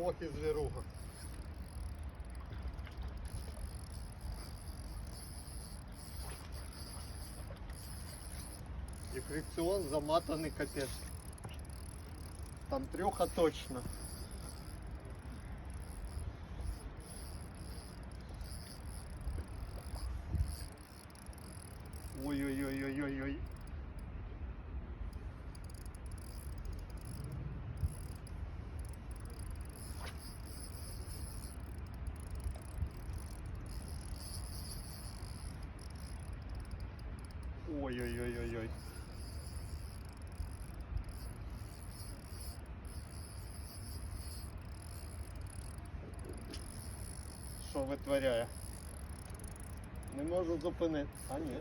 Ох і звіруга. І фрикціон заматаний капець. Там трьоха точно. Ой-ой-ой-ой-ой-ой. Ой-ой-ой-ой-ой. Що витворяє? Не можу зупинити. А ні,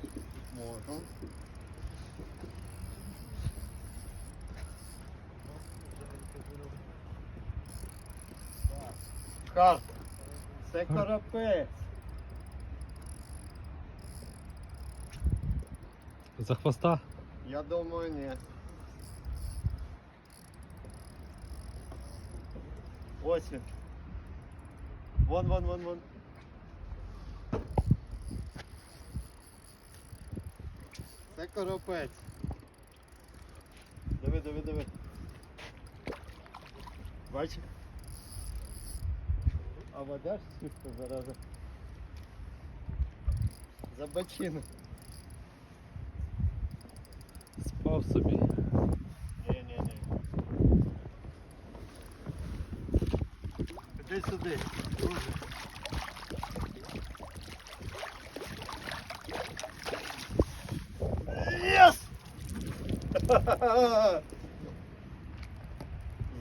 можу. Карт. Це карапець. За хвоста? Я думаю, ні. Ось він. Вон, вон, вон, вон. Це коропець. Диви, диви, диви. Бачиш? А вода ж чиста зараза. За бочину. Спав собі. Ні-ні-ні. Іди сюди, друже. Єс!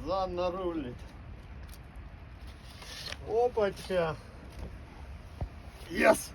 Занна рулить. Опача. Єс!